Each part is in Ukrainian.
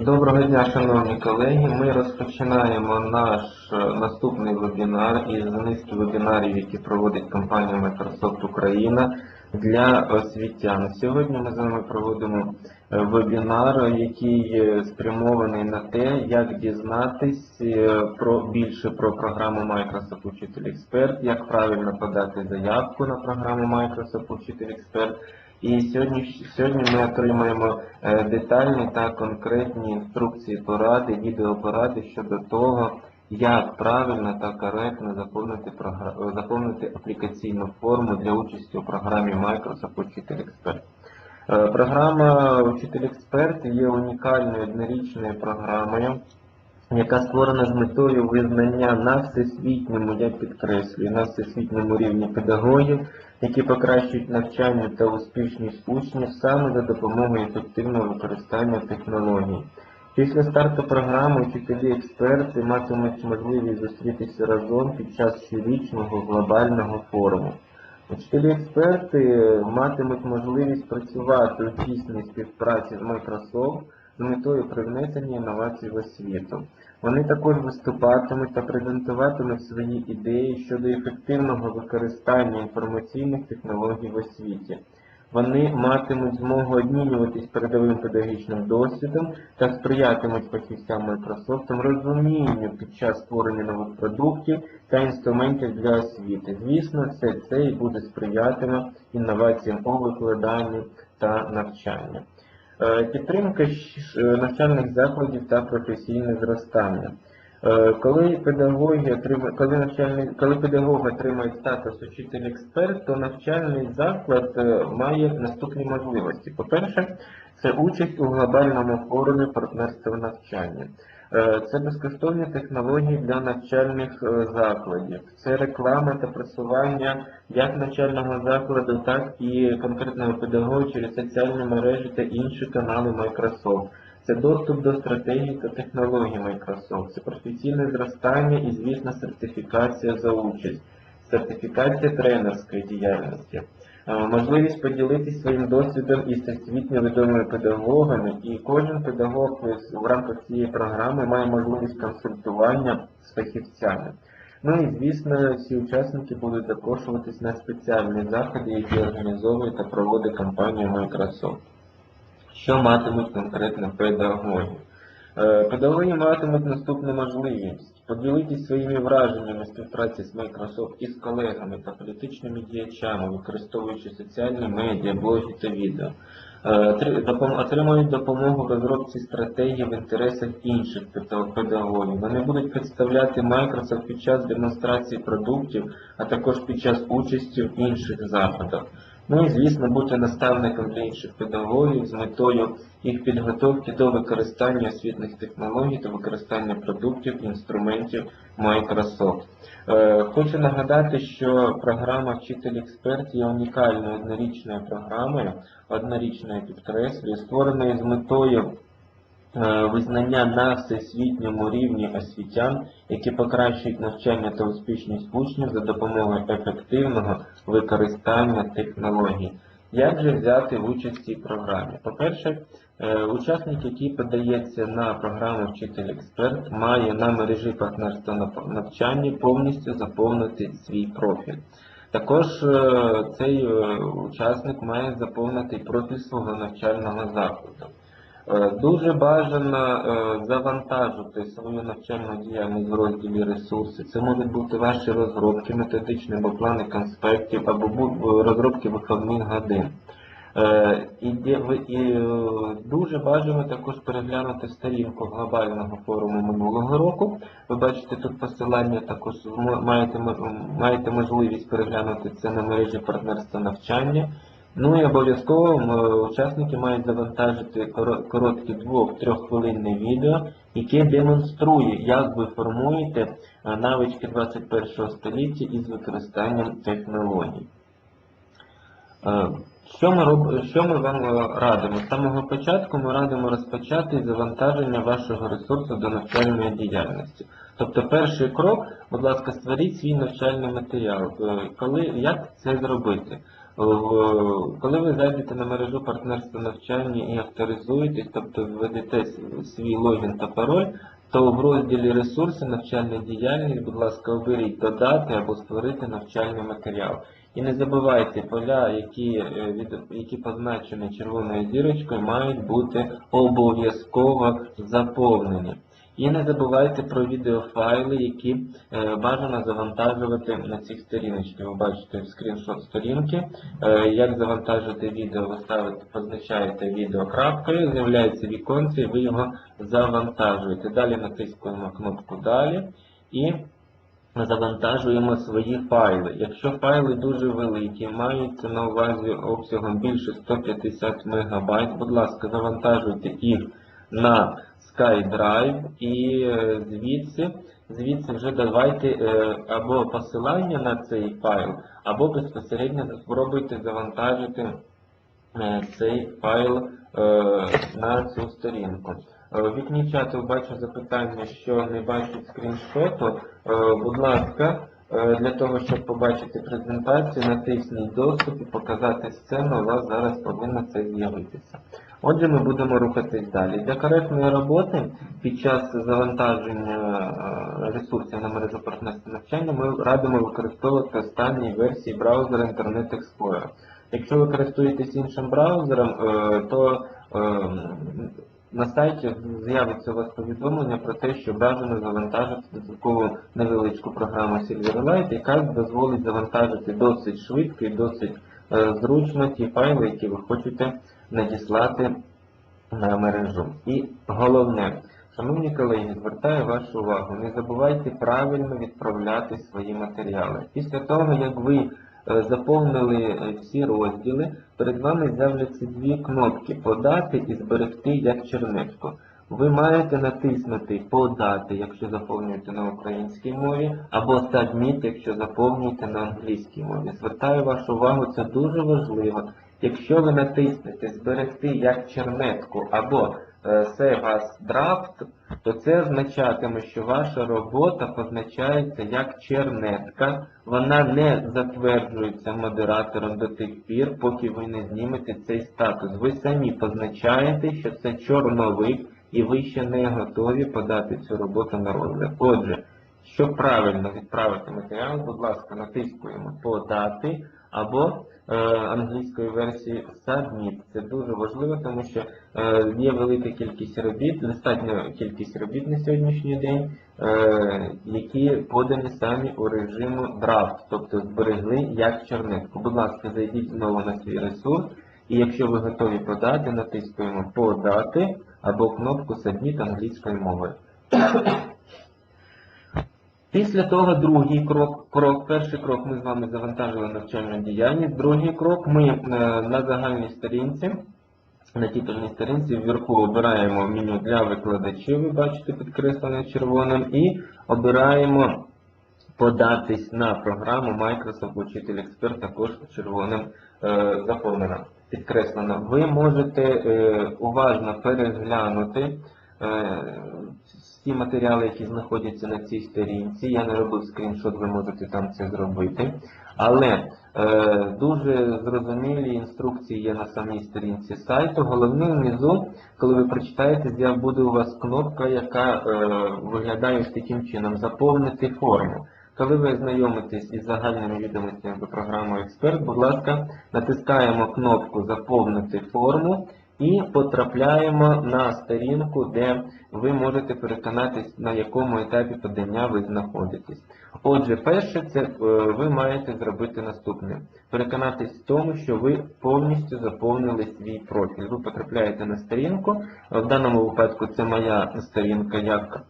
Доброго дня, шановні колеги. Ми розпочинаємо наш е, наступний вебінар із низки вебінарів, які проводить компанія Microsoft Україна для освітян. Сьогодні ми з вами проводимо е, вебінар, який е, спрямований на те, як дізнатись про більше про програму Microsoft Учитель Експерт, як правильно подати заявку на програму Microsoft Учитель Експерт. І сьогодні, сьогодні ми отримаємо е, детальні та конкретні інструкції поради, відеопоради щодо того, як правильно та коректно заповнити, заповнити аплікаційну форму для участі у програмі Microsoft Учитель Експерт. Е, Програма Учитель Експерт є унікальною однорічною програмою, яка створена з метою визнання на всесвітньому, я підкреслюю, на всесвітньому рівні педагогів, які покращують навчання та успішність учнів саме за допомогою ефективного використання технологій. Після старту програми вчителі-експерти матимуть можливість зустрітися разом під час щорічного глобального форуму. Вчителі-експерти матимуть можливість працювати у тісній співпраці з Microsoft з метою привнесення інновацій в освіту. Вони також виступатимуть та презентуватимуть свої ідеї щодо ефективного використання інформаційних технологій в освіті. Вони матимуть змогу обмінюватись передовим педагогічним досвідом та сприятимуть фахівцям Microsoft розумінню під час створення нових продуктів та інструментів для освіти. Звісно, все це і буде сприятиме інноваціям у викладанні та навчанні. Е, Підтримка е, навчальних закладів та професійне зростання. Е, Коли педагоги коли навчальний, коли педагог отримує статус учитель-експерт, то навчальний заклад має наступні можливості. По-перше, це участь у глобальному форумі партнерства навчання. Е, Це безкоштовні технології для навчальних е, закладів. Це реклама та просування як навчального закладу, так і конкретного педагога через соціальні мережі та інші канали Microsoft. Це доступ до стратегій та технологій Microsoft, це професійне зростання і, звісно, сертифікація за участь, сертифікація тренерської діяльності, можливість поділитися своїм досвідом із всесвітньо відомими педагогами, і кожен педагог в рамках цієї програми має можливість консультування з фахівцями. Ну і звісно, всі учасники будуть запрошуватись на спеціальні заходи, які організовує та проводить компанія Microsoft що матимуть конкретно педагоги. Е, матимуть наступну можливість поділитися своїми враженнями співпраці з Microsoft із колегами та політичними діячами, використовуючи соціальні медіа, блоги та відео. Е, Отримують допомогу в розробці стратегії в інтересах інших педагогів. Вони будуть представляти Microsoft під час демонстрації продуктів, а також під час участі в інших заходах. Ну і звісно бути наставником для інших педагогів з метою їх підготовки до використання освітних технологій та використання продуктів інструментів Microsoft. Е, Хочу нагадати, що програма Вчитель Експерт є унікальною однорічною програмою, однорічною підкреслюю, створеною з метою визнання на всесвітньому рівні освітян, які покращують навчання та успішність учнів за допомогою ефективного використання технологій. Як же взяти участь в цій програмі? По-перше, е, учасник, який подається на програму Вчитель Експерт, має на мережі партнерства на навчанні повністю заповнити свій профіль. Також е, цей е, учасник має заповнити профіль свого навчального закладу. Е, Дуже бажано е, завантажити свою навчальну діяльність в розділі ресурси. Це можуть бути ваші розробки методичні або плани конспектів, або розробки виховних годин. Е, І, дуже бажано також переглянути сторінку глобального форуму минулого року. Ви бачите тут посилання, також маєте можливість переглянути це на мережі партнерства навчання. Ну і обов'язково учасники мають завантажити коро- коротке 2-3 хвилинне відео, яке демонструє, як ви формуєте е, навички 21 століття із використанням технологій. Е, Що ми, роб... що ми вам е, радимо? З самого початку ми радимо розпочати завантаження вашого ресурсу до навчальної діяльності. Тобто перший крок, будь ласка, створіть свій навчальний матеріал. Е, Коли, як це зробити? Коли ви зайдете на мережу партнерства навчання і авторизуєтесь, тобто введете свій логін та пароль, то в розділі ресурси навчальна діяльність, будь ласка, оберіть додати або створити навчальний матеріал. І не забувайте, поля, які, е, які позначені червоною зірочкою, мають бути обов'язково заповнені. І не забувайте про відеофайли, які е, бажано завантажувати на цих сторіночках. Ви бачите скріншот сторінки. Е, як завантажити відео, ви ставите, позначаєте відео крапкою, з'являється віконце, і ви його завантажуєте. Далі натискуємо кнопку Далі і завантажуємо свої файли. Якщо файли дуже великі, маються на увазі обсягом більше 150 МБ, будь ласка, завантажуйте їх на SkyDrive і е, звідси, звідси вже давайте е, або посилання на цей файл, або безпосередньо спробуйте завантажити е, цей файл на цю сторінку. В вікні чату бачу запитання, що не бачить скріншоту. Будь ласка, для того, щоб побачити презентацію, натисніть доступ і показати сцену, у вас зараз повинно це з'явитися. Отже, ми будемо рухатись далі. Для коректної роботи під час завантаження е, ресурсів на мережу партнерства навчання ми радимо використовувати останні версії браузера Internet Explorer. Якщо ви користуєтесь іншим браузером, е, то е, на сайті з'явиться у вас повідомлення про те, що бажано завантажити додаткову невеличку програму Silverlight, яка дозволить завантажити досить швидко і досить зручно ті файли, які ви хочете надіслати на мережу. І головне, шановні колеги, звертаю вашу увагу, не забувайте правильно відправляти свої матеріали. Після того, як ви е, заповнили е, всі розділи, перед вами з'являться дві кнопки Подати і зберегти як чернетку. Ви маєте натиснути Подати, якщо заповнюєте на українській мові, або Submit, якщо заповнюєте на англійській мові. Звертаю вашу увагу, це дуже важливо. Якщо ви натиснете Зберегти як чернетку або е, Save as Draft, то це означатиме, що ваша робота позначається як чернетка. Вона не затверджується модератором до тих пір, поки ви не знімете цей статус. Ви самі позначаєте, що це чорновик, і ви ще не готові подати цю роботу на розгляд. Отже, щоб правильно відправити матеріал, будь ласка, натискуємо подати або е, англійської версії Submit. Це дуже важливо, тому що е, є велика кількість робіт, достатня кількість робіт на сьогоднішній день, е, які подані самі у режиму draft, тобто зберегли як чернетку. Будь ласка, зайдіть знову на свій ресурс, і якщо ви готові подати, натискуємо подати або кнопку Submit англійською мовою. Після того другий крок, крок, перший крок ми з вами завантажили навчальну діяльність, другий крок ми е, на загальній сторінці, на титульній сторінці вверху обираємо меню для викладачів, ви бачите підкреслене червоним, і обираємо податись на програму Microsoft Учитель Експерт, також червоним е, заповнено, підкреслено. Ви можете е, уважно переглянути е, всі матеріали, які знаходяться на цій сторінці. Я не робив скріншот, ви можете там це зробити. Але е, дуже зрозумілі інструкції є на самій сторінці сайту. Головне внизу, коли ви прочитаєте, буде у вас кнопка, яка виглядає таким чином заповнити форму. Коли ви знайомитесь із загальними відомостями до програми Експерт, будь ласка, натискаємо кнопку Заповнити форму і потрапляємо на сторінку, де ви можете переконатись, на якому етапі подання ви знаходитесь. Отже, перше, це е, ви маєте зробити наступне: переконатись в тому, що ви повністю заповнили свій профіль. Ви потрапляєте на сторінку. В даному випадку це моя сторінка як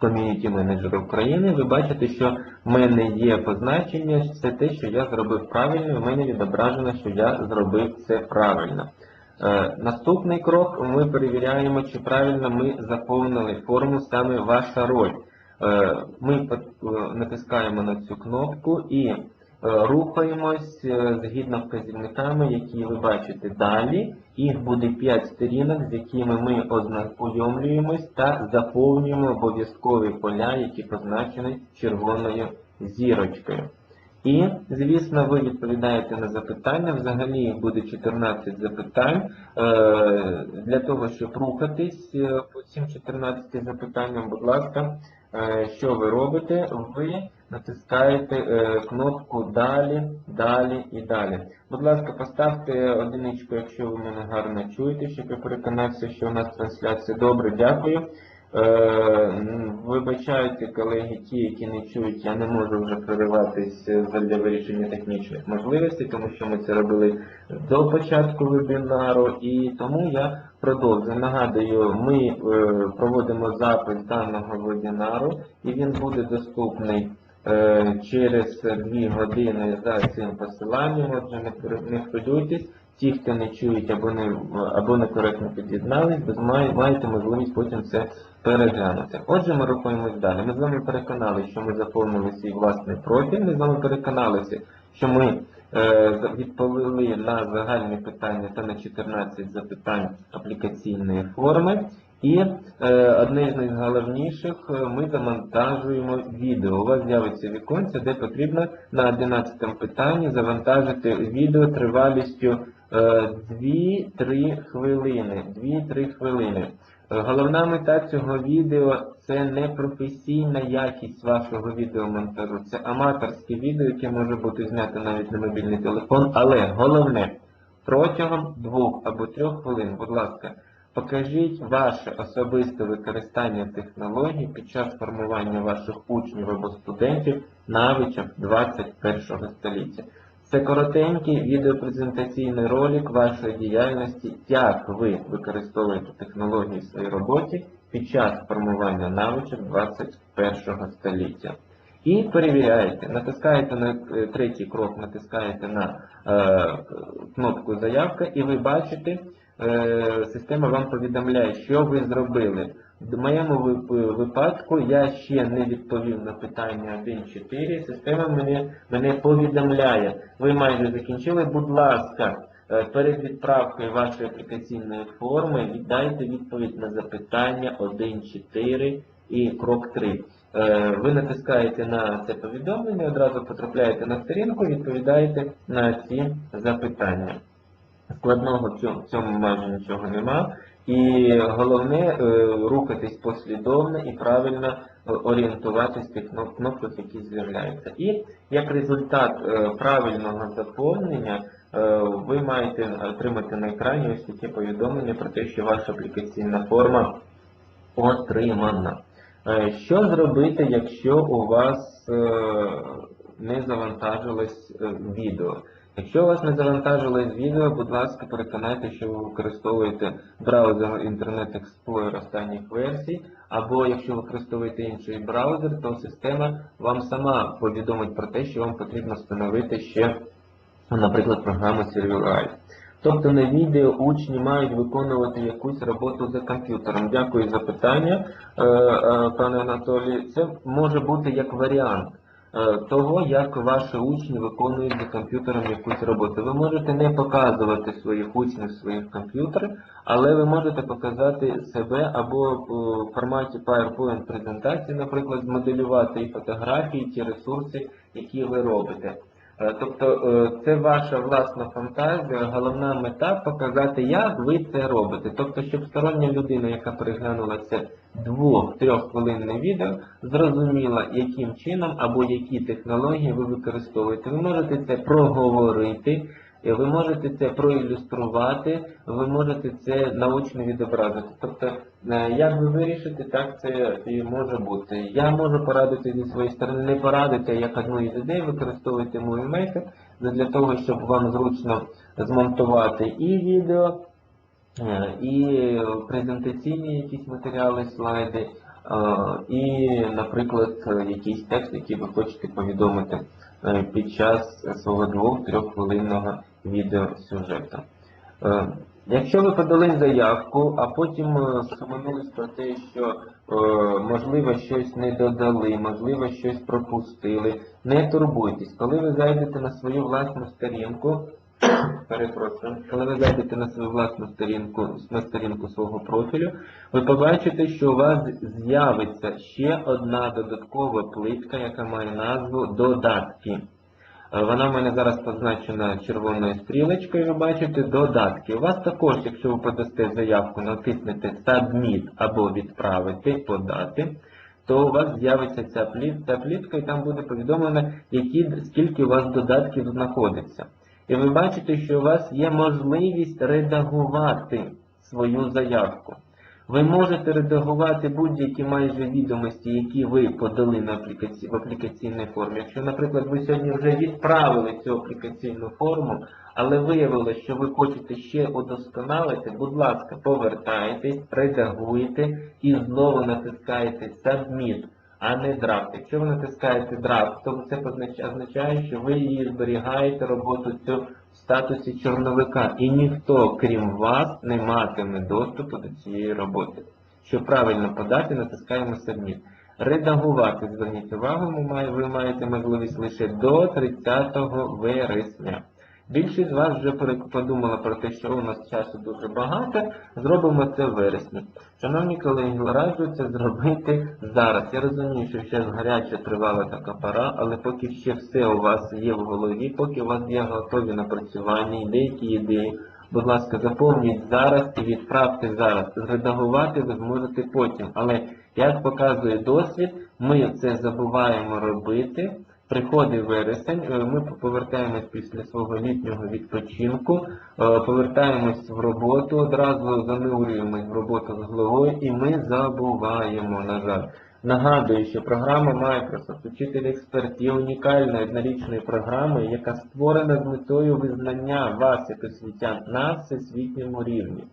ком'юніті менеджера України. Ви бачите, що в мене є позначення, це те, що я зробив правильно, в мене відображено, що я зробив це правильно. Е, Наступний крок ми перевіряємо, чи правильно ми заповнили форму саме ваша роль. Е, Ми е, натискаємо на цю кнопку і рухаємось згідно вказівниками, які ви бачите далі. Їх буде 5 сторінок, з якими ми ознайомлюємось та заповнюємо обов'язкові поля, які позначені червоною зірочкою. І, звісно, ви відповідаєте на запитання. Взагалі їх буде 14 запитань. Е, Для того, щоб рухатись е, по цим 14 запитанням, будь ласка, е, що ви робите? Ви натискаєте е, кнопку Далі, далі і далі. Будь ласка, поставте одиничку, якщо ви мене гарно чуєте, щоб я переконався, що у нас трансляція добре. Дякую. Е, Вибачайте, колеги, ті, які не чують, я не можу вже прориватись е, для вирішення технічних можливостей, тому що ми це робили до початку вебінару, і тому я продовжую. Нагадую, ми е, проводимо запис даного вебінару, і він буде доступний через дві години за цим посиланням. Отже, не хвилюйтесь. Ті, хто не чують або не або некоректно під'єднались, маєте можливість потім це переглянути. Отже, ми рухаємось далі. Ми з вами переконалися, що ми заповнили свій власний профіль. Ми з вами переконалися, що ми е, відповіли на загальні питання та на 14 запитань аплікаційної форми. І е, одне з найголовніших, е, ми завантажуємо відео. У вас з'явиться віконце, де потрібно на 11 питанні завантажити відео тривалістю е, 2-3 хвилини. 2-3 хвилини. Е, Головна мета цього відео це не професійна якість вашого відеомонтажу, це аматорське відео, яке може бути знято навіть на мобільний телефон, але головне протягом двох або трьох хвилин, будь ласка, покажіть ваше особисте використання технологій під час формування ваших учнів або студентів навичок 21 століття. Це коротенький відеопрезентаційний ролик вашої діяльності, як ви використовуєте технології в своїй роботі під час формування навичок 21 століття. І перевіряєте, натискаєте на е, третій крок, натискаєте на е, кнопку заявка, і ви бачите, система вам повідомляє, що ви зробили. В моєму випадку я ще не відповів на питання 1.4. Система мене, мене повідомляє. Ви майже закінчили, будь ласка, е, перед відправкою вашої аплікаційної форми віддайте відповідь на запитання 1.4 і крок 3. Е, Ви натискаєте на це повідомлення, одразу потрапляєте на сторінку, відповідаєте на ці запитання. Складного в цьому, майже нічого нема. І головне е, рухатись послідовно і правильно е, орієнтуватись тих кнопках, які з'являються. І як результат е, правильного заповнення ви маєте отримати на екрані ось таке повідомлення про те, що ваша аплікаційна форма отримана. Що зробити, якщо у вас не завантажилось відео? Якщо вас не завантажилось відео, будь ласка, переконайте, що ви використовуєте браузер Internet Explorer останніх версій, або якщо ви використовуєте інший браузер, то система вам сама повідомить про те, що вам потрібно встановити ще, наприклад, програму Silverlight. Тобто на відео учні мають виконувати якусь роботу за комп'ютером. Дякую за питання, е, е, пане Анатолій. Це може бути як варіант того, як ваші учні виконують за комп'ютером якусь роботу. Ви можете не показувати своїх учнів своїх комп'ютерів, але ви можете показати себе або в форматі PowerPoint презентації, наприклад, змоделювати і фотографії, ті ресурси, які ви робите. Е, Тобто е, це ваша власна фантазія, головна мета показати, як ви це робите. Тобто, щоб стороння людина, яка переглянула це двох-трьох хвилинне відео, зрозуміла, яким чином або які технології ви використовуєте. Ви можете це проговорити, ви можете це проілюструвати, ви можете це наочно відобразити. Тобто, е, як ви вирішите, так це і може бути. Я можу порадити зі своєї сторони, не порадити, як одну із ідей використовуйте Movie Maker для того, щоб вам зручно змонтувати і відео, е, і презентаційні якісь матеріали, слайди, е, і, наприклад, якийсь текст, який ви хочете повідомити під час свого двох-трьох хвилинного відеосюжету. Е, Якщо ви подали заявку, а потім е, про те, що е, можливо щось не додали, можливо щось пропустили, не турбуйтесь. Коли ви зайдете на свою власну сторінку, перепрошую, коли ви зайдете на свою власну сторінку, на сторінку свого профілю, ви побачите, що у вас з'явиться ще одна додаткова плитка, яка має назву Додатки. Е, Вона в мене зараз позначена червоною стрілочкою, ви бачите, додатки. У вас також, якщо ви подасте заявку, натиснете Submit або відправити, подати, то у вас з'явиться ця пліт, ця плітка і там буде повідомлено, які, скільки у вас додатків знаходиться. І ви бачите, що у вас є можливість редагувати свою заявку. Ви можете редагувати будь-які майже відомості, які ви подали на аплікаці... в аплікаційній формі. Якщо, наприклад, ви сьогодні вже відправили цю аплікаційну форму, але виявилося, що ви хочете ще удосконалити, будь ласка, повертайтесь, редагуйте і знову натискаєте Submit, а не Draft. Якщо ви натискаєте Draft, то це означає, що ви її зберігаєте роботу цю в статусі чорновика, і ніхто, крім вас, не матиме доступу до цієї роботи. Щоб правильно подати, натискаємо Submit. Редагувати, зверніть увагу, ви маєте можливість лише до 30 вересня. Більшість з вас вже подумала про те, що у нас часу дуже багато, зробимо це в вересні. Шановні колеги, раджу це зробити зараз. Я розумію, що ще гаряча тривала така пора, але поки ще все у вас є в голові, поки у вас є готові напрацювання, деякі ідеї, будь ласка, заповніть зараз і відправте зараз. Зредагувати ви зможете потім. Але як показує досвід, ми це забуваємо робити. Приходить вересень, е, ми повертаємось після свого літнього відпочинку, е, повертаємось в роботу, одразу занурюємось в роботу з головою і ми забуваємо, на жаль. Нагадую, що програма Microsoft Учитель експерт є унікальною однорічною програмою, яка створена з метою визнання вас як освітян на всесвітньому рівні.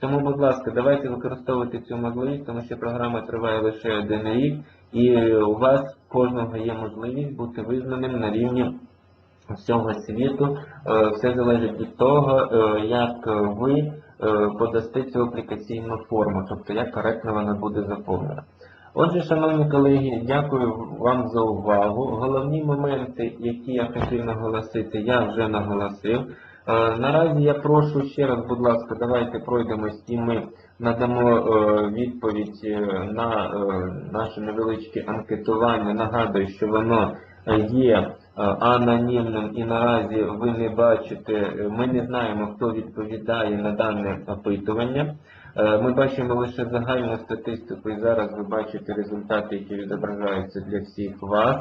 Тому, будь ласка, давайте використовувати цю можливість, тому що програма триває лише один рік, і у вас кожного є можливість бути визнаним на рівні всього світу. Е, Все залежить від того, е, як ви е, подасте цю аплікаційну форму, тобто як коректно вона буде заповнена. Отже, шановні колеги, дякую вам за увагу. Головні моменти, які я хотів наголосити, я вже наголосив. Е, Наразі я прошу ще раз, будь ласка, давайте пройдемось і ми надамо е, відповідь е, на наше невеличке анкетування. Нагадую, що воно є анонімним і наразі ви не бачите, ми не знаємо, хто відповідає на дане опитування. Ми бачимо лише загальну статистику і зараз ви бачите результати, які відображаються для всіх вас.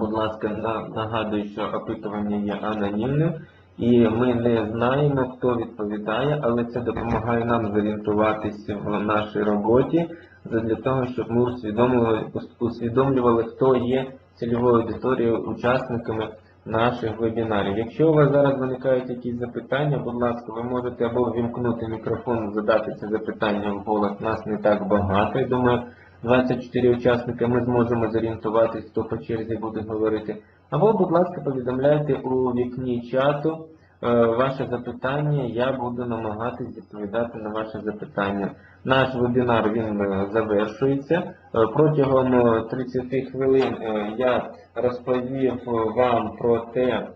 Будь ласка, нагадую, що опитування є анонімним, і ми не знаємо, хто відповідає, але це допомагає нам зорієнтуватися в нашій роботі для того, щоб ми усвідомлювали, усвідомлювали, хто є цільовою аудиторією, учасниками наших вебінарів. Якщо у вас зараз виникають якісь запитання, будь ласка, ви можете або ввімкнути мікрофон, задати це запитання в голос. Нас не так багато. Я думаю, 24 учасника ми зможемо зорієнтуватись, хто по черзі буде говорити. Або, будь ласка, повідомляйте у вікні чату е, ваше запитання, я буду намагатись відповідати на ваше запитання. Наш вебінар він е, завершується. Е, Протягом е, 30 хвилин я розповів вам про те,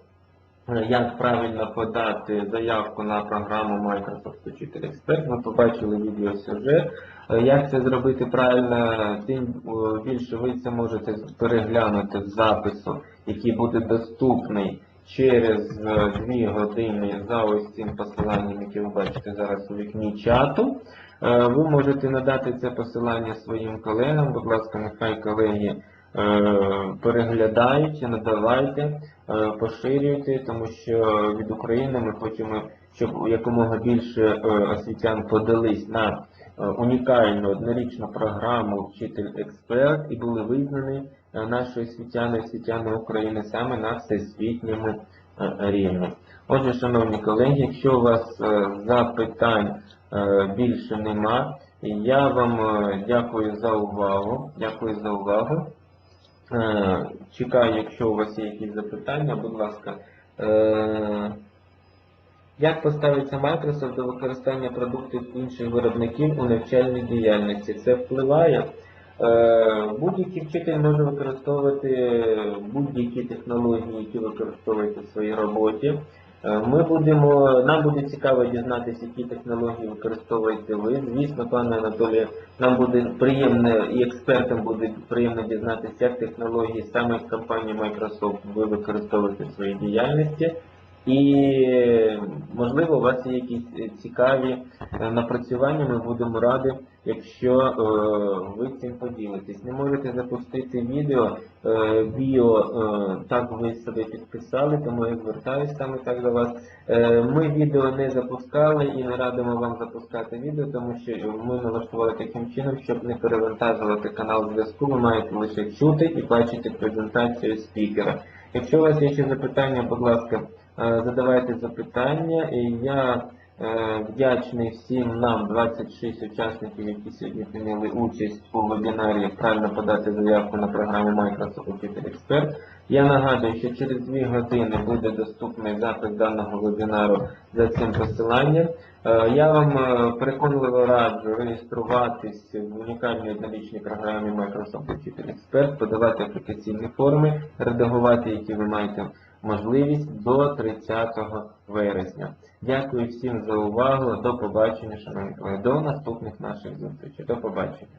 як правильно подати заявку на програму Microsoft Учитель Експерт. Ми побачили відеосюжет. Е, Як це зробити правильно, тим е, більше ви це можете переглянути з запису, який буде доступний через е, дві години за ось цим посиланням, яке ви бачите зараз у вікні чату. Е, Ви можете надати це посилання своїм колегам. Будь ласка, нехай колеги е, переглядають, надавайте, е, поширюйте, тому що від України ми хочемо, щоб якомога більше е, освітян подались на унікальну однорічну програму Вчитель Експерт і були визнані наші освітяни, освітяни України саме на всесвітньому рівні. Отже, шановні колеги, якщо у вас запитань більше нема, я вам дякую за увагу. Дякую за увагу. Е, Чекаю, якщо у вас є якісь запитання, будь ласка. Е, Як поставиться Microsoft до використання продуктів інших виробників у навчальній діяльності? Це впливає? Е, Будь-який вчитель може використовувати будь-які технології, які використовуєте в своїй роботі. Е, Ми будемо, нам буде цікаво дізнатися, які технології використовуєте ви. Звісно, пане Анатолію, нам буде приємно і експертам буде приємно дізнатися, як технології саме з компанії Microsoft ви використовуєте в своїй діяльності. І можливо у вас є якісь е, цікаві е, напрацювання. Ми будемо раді, якщо е, ви цим поділитесь. Не можете запустити відео, біо так ви себе підписали, тому я звертаюся саме так до вас. Ми відео не запускали і не радимо вам запускати відео, тому що ми налаштували таким чином, щоб не перевантажувати канал зв'язку. Ви маєте лише чути і бачити презентацію спікера. Якщо у вас є ще запитання, будь ласка, задавайте запитання. І я е, вдячний всім нам, 26 учасників, які сьогодні прийняли участь у вебінарі Правильно подати заявку на програму Microsoft Computer Expert. Я нагадую, що через 2 години буде доступний запис даного вебінару за цим посиланням. Е, Я вам е, переконливо раджу реєструватись в унікальній однорічній програмі Microsoft Computer Expert, подавати аплікаційні форми, редагувати, які ви маєте можливість до 30 вересня. Дякую всім за увагу. До побачення, шановні колеги. До наступних наших зустрічей. До побачення.